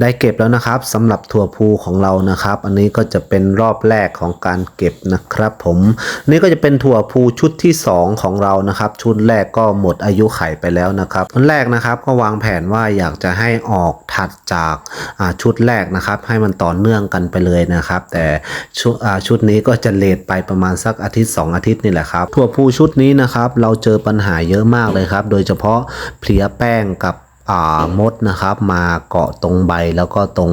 ได้เก็บแล้วนะครับสำหรับถั่วพูของเรานะครับ อันนี้ก็จะเป็นรอบแรกของการเก็บนะครับ ผมนี่ก็จะเป็นถั่วพูชุดที่ 2 ของเรานะครับ ชุดแรกก็หมดอายุไขไปแล้วนะครับชุดแรกนะครับก็วางแผนว่าอยากจะให้ออกถัดจากาชุดแรกนะครับ ให้มันต่อเนื่องกันไปเลยนะครับ แต่ชุดชุดนี้ก็จะเลทไปประมาณสักอาทิตย์ 2 อาทิตย์นี่แหละครับถั่วพูชุดนี้นะครับ เราเจอปัญหาเยอะมากเลยครับ โดยเฉพาะเพลียแป้งกับ มดนะครับมาเกาะตรงใบแล้วก็ตรง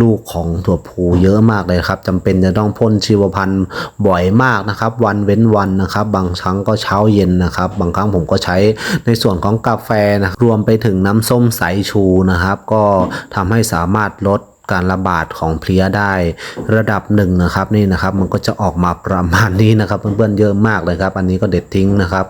ลูกของถั่วพูเยอะมากเลยครับจำเป็นจะต้องพ่นชีวพันธุ์บ่อยมากนะครับ วันเว้นวันนะครับ บางครั้งก็เช้าเย็นนะครับ บางครั้งผมก็ใช้ในส่วนของกาแฟนะรวมไปถึงน้ำส้มสายชูนะครับ ก็ทำให้สามารถลดการระบาดของเพลี้ยได้ระดับหนึ่งนะครับนี่นะครับมันก็จะออกมาประมาณนี้นะครับเพื่อนๆเยอะมากเลยครับ อันนี้ก็เด็ดทิ้งนะครับ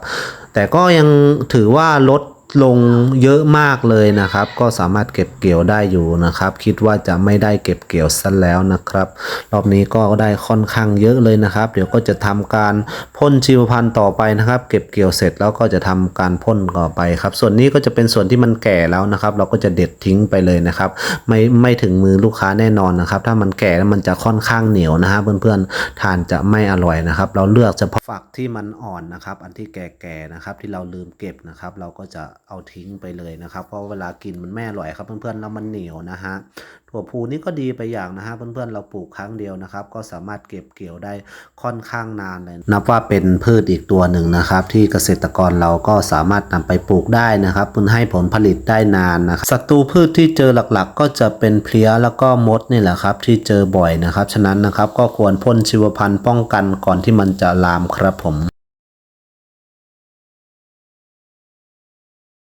แต่ก็ยังถือว่าลด ลงเยอะมากเลยนะครับ ก็สามารถเก็บเกี่ยวได้อยู่นะครับ คิดว่าจะไม่ได้เก็บเกี่ยวซะแล้วนะครับ รอบนี้ก็ได้ค่อนข้างเยอะเลยนะครับ เดี๋ยวก็จะทำการพ่นชีวพันธุ์ต่อไปนะครับ เก็บเกี่ยวเสร็จแล้วก็จะทำการพ่นต่อไปครับ ส่วนนี้ก็จะเป็นส่วนที่มันแก่แล้วนะครับ เราก็จะเด็ดทิ้งไปเลยนะครับ ไม่ไม่ถึงมือลูกค้าแน่นอนนะครับ ถ้ามันแก่แล้วมันจะค่อนข้างเหนียวนะฮะเพื่อนๆทานจะไม่อร่อยนะครับ เราเลือกเฉพาะฝักที่มันอ่อนนะครับ อันที่แก่ๆนะครับ ที่เราลืมเก็บนะครับ เราก็จะ เอาทิ้งไปเลยนะครับ เพราะเวลากินมันไม่อร่อยครับ เพื่อนๆแล้วมันเหนียวนะฮะถั่วพูนี่ก็ดีไปอย่างนะฮะเพื่อนๆเราปลูกครั้งเดียวนะครับ ก็สามารถเก็บเกี่ยวได้ค่อนข้างนานเลยนับว่าเป็นพืชอีกตัวหนึ่งนะครับ ที่เกษตรกรเราก็สามารถนำไปปลูกได้นะครับมันให้ผลผลิตได้นานนะครับศัตรูพืชที่เจอหลักๆ ก็จะเป็นเพลี้ยแล้วก็มดนี่แหละครับ ที่เจอบ่อยนะครับ ฉะนั้นนะครับก็ควรพ่นชีวพันธุ์ป้องกันก่อนที่มันจะลามครับผม